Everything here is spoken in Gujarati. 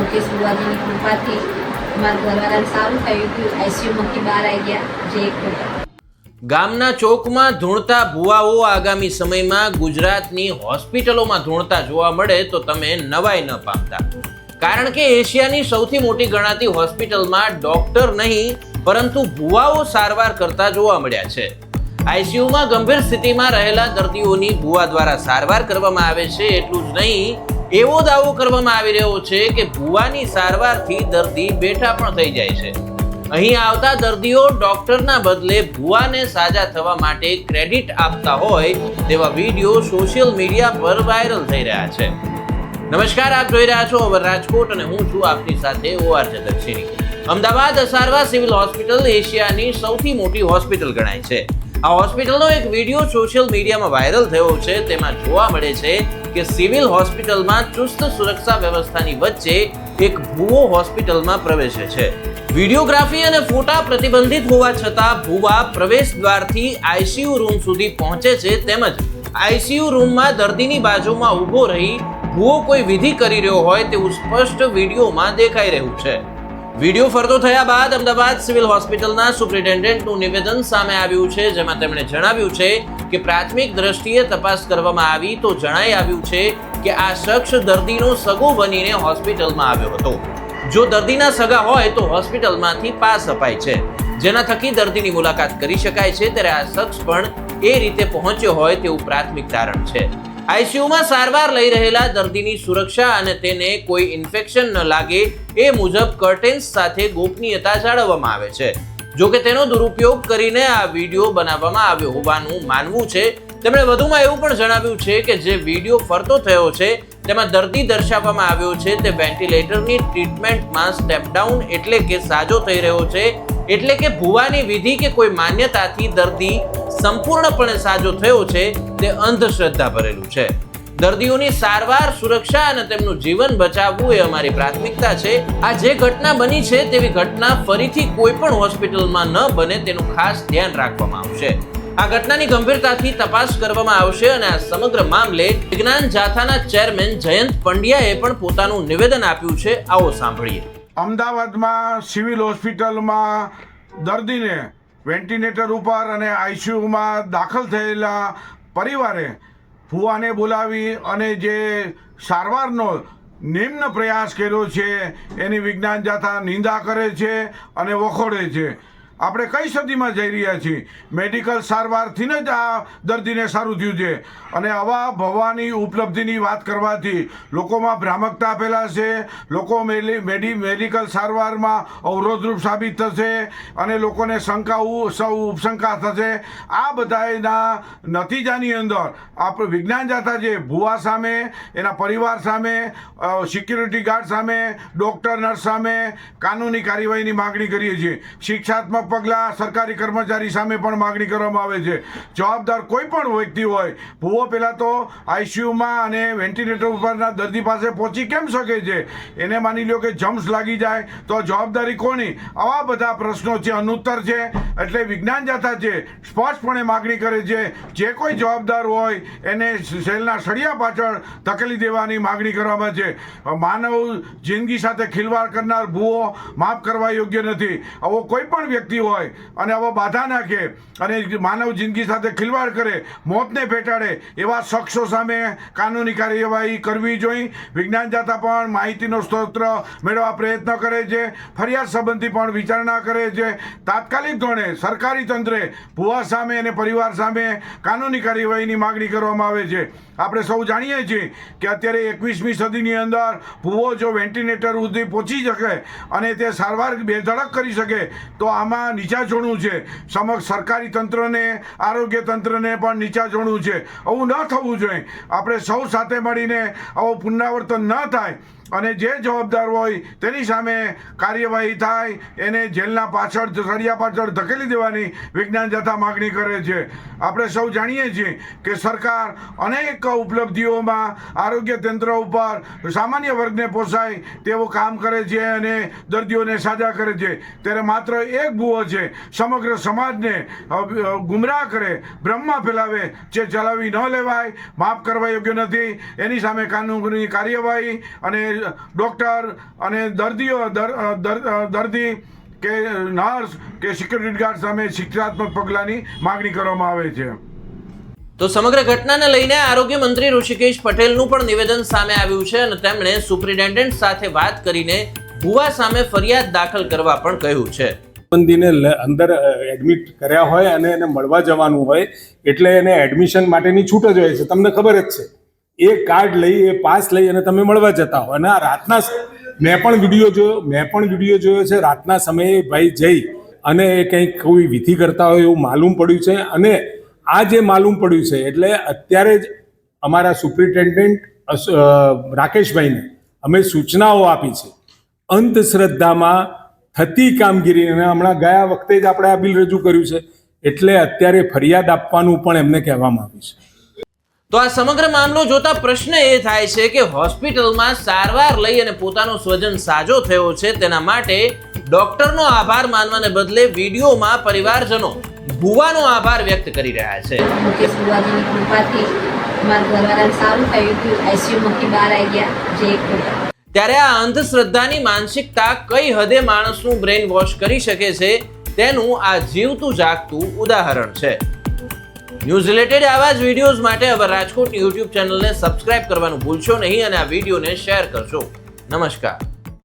મુકેશ બુવાજીની કૃપાથી મારા ઘરવાળાને સારું થયું હતું આઈસીયુમાંથી બહાર આવી ગયા. જે એક ગામના ચોકમાં ધૂણતા ભુવાઓ આગામી સમયમાં ગુજરાતની હોસ્પિટલોમાં ધૂણતા જોવા મળે તો તમે નવાઈ ન પામતા. કારણ કે એશિયાની સૌથી મોટી ગણાતી હોસ્પિટલમાં ડોક્ટર નહીં, પરંતુ ભુવાઓ સારવાર કરતા જોવા મળ્યા છે. આઈસીયુમાં ગંભીર સ્થિતિમાં રહેલા દર્દીઓની ભુવા દ્વારા સારવાર કરવામાં આવે છે એટલું જ નહીં એવો દાવો કરવામાં આવી રહ્યો છે કે ભુવાની સારવારથી દર્દી બેઠા પણ થઈ જાય છે. અહીં આવતા દર્દીઓ ડોક્ટરના બદલે ભુવાને સાજા થવા માટે ક્રેડિટ આપતા હોય તેવા વીડિયો સોશિયલ મીડિયા પર વાયરલ થઈ રહ્યા છે. નમસ્કાર, આપ જોઈ રહ્યા છો અવર રાજકોટ અને હું છું આપની સાથે O R Jagatsinh. Ahmedabad Asarwa civil hospital એશિયાની સૌથી મોટી હોસ્પિટલ ગણાય છે. આ હોસ્પિટલનો એક વીડિયો સોશિયલ મીડિયામાં વાયરલ થયો છે. તેમાં જોવા મળે છે કે સિવિલ હોસ્પિટલમાં ચુસ્ત સુરક્ષા વ્યવસ્થાની વચ્ચે એક ભૂવો હોસ્પિટલમાં પ્રવેશે છે. વિડીયોગ્રાફી અને ફોટા પ્રતિબંધિત હોવા છતાં ભૂવા પ્રવેશ દ્વારથી આઈસીયુ રૂમ સુધી પહોંચે છે તેમજ આઈસીયુ રૂમમાં દર્દીની બાજુમાં ઊભો રહી ભૂવો કોઈ વિધિ કરી રહ્યો હોય તેવું સ્પષ્ટ વિડીયોમાં દેખાઈ રહ્યું છે. વીડિયો ફરતો થયા બાદ અમદાવાદ સિવિલ હોસ્પિટલના સુપ્રિન્ટેન્ડન્ટનું નિવેદન સામે આવ્યું છે, જેમાં તેમણે જણાવ્યું છે કે પ્રાથમિક દ્રષ્ટિએ તપાસ કરવામાં આવી તો જણાઈ આવ્યું છે કે આ શખ્સ દર્દીનો સગો બનીને હોસ્પિટલમાં આવ્યો હતો. જો દર્દીના સગા હોય તો હોસ્પિટલમાંથી પાસ અપાય છે. જેના થકી દર્દીની મુલાકાત કરી શકાય છે, ત્યારે આ શખ્સ પણ એ રીતે પહોંચ્યો હોય તેવું પ્રાથમિક તારણ છે. આઈસીયુમાં સારવાર લઈ રહેલા દર્દીની સુરક્ષા અને તેને કોઈ ઇન્ફેક્શન ન લાગે એ મુજબ કર્ટેન્સ સાથે ગોપનીયતા જાળવવામાં આવે છે. જો કે તેનો દુરુપયોગ કરીને આ વીડિયો બનાવવામાં આવ્યો હોવાનું માનવું છે. તેમણે વધુમાં એવું પણ જણાવ્યું છે કે જે વીડિયો ફરતો થયો છે, તેમાં દર્દી દર્શાવવામાં આવ્યો છે તે વેન્ટિલેટરની ટ્રીટમેન્ટમાં સ્ટેપ ડાઉન એટલે કે સાજો થઈ રહ્યો છે, એટલે કે ભુવાની વિધિ કે કોઈ માન્યતાથી દર્દી સંપૂર્ણપણે સાજો થયો છે તે અંધશ્રદ્ધા ભરેલું છે. દર્દીઓની સારવાર, સુરક્ષા અને તેમનું જીવન બચાવવું એ અમારી પ્રાથમિકતા છે. આ જે ઘટના બની છે તેવી ઘટના ફરીથી કોઈ પણ હોસ્પિટલમાં ન બને તેનું ખાસ ધ્યાન રાખવામાં આવશે. આ ઘટનાની ગંભીરતાથી તપાસ કરવામાં આવશે અને આ સમગ્ર મામલે વિજ્ઞાન જાથાના ચેરમેન જયંત પંડ્યાએ પણ પોતાનું નિવેદન આપ્યું છે. આવો સાંભળીએ. અમદાવાદમાં સિવિલ હોસ્પિટલમાં દર્દીને વેન્ટિલેટર ઉપર અને આઈસીયુમાં દાખલ થયેલા પરિવારે ફુવાને બોલાવી અને જે સારવારનો નિમ્ન પ્રયાસ કર્યો છે, એની વિજ્ઞાન જાથા નિંદા કરે છે અને વખોડે છે. આપણે કઈ સદીમાં જઈ રહ્યા છીએ? મેડિકલ સારવારથી જ આ દર્દીને સારું થયું છે. અને આવા ભવાની ઉપલબ્ધિની વાત કરવાથી લોકોમાં ભ્રામકતા ફેલાશે લોકો મેડી મેડિકલ સારવારમાં અવરોધરૂપ સાબિત થશે અને લોકોને શંકા ઉપશંકા થશે. આ બધાના નતીજાની અંદર આપણે વિજ્ઞાન જાતા જે ભુવા સામે, એના પરિવાર સામે સિક્યુરિટી ગાર્ડ સામે ડૉક્ટર નર્સ સામે કાનૂની કાર્યવાહીની માગણી કરીએ છીએ. શિક્ષાત્મક પગલાં સરકારી કર્મચારી સામે પણ માગણી કરવામાં આવે છે. જવાબદાર કોઈ પણ વ્યક્તિ હોય, ભૂવો પહેલાં તો આઈસીયુમાં અને વેન્ટિલેટર ઉપરના દર્દી પાસે પહોંચી કેમ શકે છે? એને માની લો કે જમ્સ લાગી જાય, તો જવાબદારી કોની? આવા બધા પ્રશ્નો છે, અનુત્તર છે, એટલે વિજ્ઞાન જાતા છે, સ્પષ્ટપણે માગણી કરે છે, જે કોઈ જવાબદાર હોય, એને સેલના સળિયા પાછળ ધકેલી દેવાની માગણી કરવામાં છે. માનવ જિંદગી સાથે ખિલવાડ કરનાર ભૂવો માફ કરવા યોગ્ય નથી. આવો કોઈ પણ વ્યક્તિ હોય અને આવા બાધા નાખે અને માનવ જિંદગી સાથે ખિલવાડ કરે, મોતને ભેટાડે, એવા શખ્સો સામે કાનૂની કાર્યવાહી કરવી જોઈએ. વિજ્ઞાન જાતા પણ માહિતીનો સ્ત્રોત મેળવવા પ્રયત્ન કરે છે. ફરિયાદ સંબંધી પણ વિચારણા કરે છે. તાત્કાલિક ધોરણે સરકારી તંત્રે ભુવા સામે અને પરિવાર સામે કાનૂની કાર્યવાહીની માગણી કરવામાં આવે છે. આપણે સૌ જાણીએ છીએ કે અત્યારે એકવીસમી સદીની અંદર ભૂવો જો વેન્ટિલેટર સુધી પહોંચી શકે અને તે સારવાર બેધડક કરી શકે, તો આમાં નીચા જોડવું છે. સમક્ષ સરકારી તંત્રને, આરોગ્ય તંત્રને પણ નીચા જોડવું છે. આવું ન થવું જોઈએ. આપણે સૌ સાથે મળીને આવું પુનરાવર્તન ન થાય. અને જે જવાબદાર હોય તેની સામે કાર્યવાહી થાય, એને જેલના પાછળ, સળિયા પાછળ ધકેલી દેવાની વિજ્ઞાન જથા માગણી કરે છે. આપણે સૌ જાણીએ છીએ કે સરકાર અનેક ઉપલબ્ધિઓમાં આરોગ્ય તંત્ર ઉપર સામાન્ય વર્ગને પોસાય તેવું કામ કરે છે અને દર્દીઓને સાજા કરે છે. ત્યારે માત્ર એક ભૂવો છે. સમગ્ર સમાજને ગુમરાહ કરે, બ્રહ્મા ફેલાવે જે ચલાવી ન લેવાય, માફ કરવા યોગ્ય નથી. એની સામે કાનૂની કાર્યવાહી અને ડૉક્ટર અને દર્દીઓ દર્દી કે નર્સ કે સિક્યુરિટી ગાર્ડ સામે શિક્ષાત્મક પગલાંની માગણી કરવામાં આવે છે. તો સમગ્ર ઘટનાને લઈને આરોગ્ય મંત્રી ઋષિકેશ પટેલનું પણ નિવેદન સામે આવ્યું છે અને તેમણે સુપ્રિન્ટેન્ડન્ટ સાથે વાત કરીને ભુવા સામે ફરિયાદ દાખલ કરવા પણ કહ્યું છે. બંદીને અંદર એડમિટ કર્યા હોય અને એને મળવા જવાનું હોય એટલે એને એડમિશન માટેની છૂટ જ હોય છે. તમને ખબર જ છે. એ કાર્ડ લઈ, એ પાસ લઈ અને તમે મળવા જતા હો. અને આ રાતના મેં પણ વીડિયો જોયો, મેં પણ વીડિયો જોયો છે. રાતના સમયે ભાઈ જઈ અને એ કંઈક કોઈ વિધિ કરતા હોય એવું માલુમ પડ્યું છે. અને આ જે માલુમ પડ્યું છે, એટલે અત્યારે જ અમારા સુપ્રિન્ટેન્ડન્ટ રાકેશભાઈને અમે સૂચનાઓ આપી છે. અંધશ્રદ્ધામાં થતી કામગીરીને હમણાં ગયા વખતે જ આપણે આ બિલ રજૂ કર્યું છે. એટલે અત્યારે ફરિયાદ આપવાનું પણ એમને કહેવામાં આવ્યું છે. તો આ સમગ્ર મામલો જોતા પ્રશ્ન એ થાય છે કે હોસ્પિટલમાં સારવાર લઈ અને પોતાનો સ્વજન સાજો થયો છે તેના માટે ડોક્ટરનો આભાર માનવાને બદલે વિડીયોમાં પરિવારજનો ભુવાનો આભાર વ્યક્ત કરી રહ્યા છે. મુકેશ કૃપાથી મારા ઘરવાળાને સારું થયું હતું. આઈસીયુમાંથી બહાર આવી ગયા. જે ત્યારે આ અંધશ્રદ્ધાની માનસિકતા કઈ હદે માણસનું બ્રેન વોશ કરી શકે છે તેનું આ જીવતું જાગતું ઉદાહરણ છે. ન્યૂઝ રિલેટેડ આવા જ વિડીયોઝ માટે હવે રાજકોટ યુટ્યુબ ચેનલને સબસ્ક્રાઇબ કરવાનું ભૂલશો નહીં અને આ વિડીયોને શેર કરશો નમસ્કાર.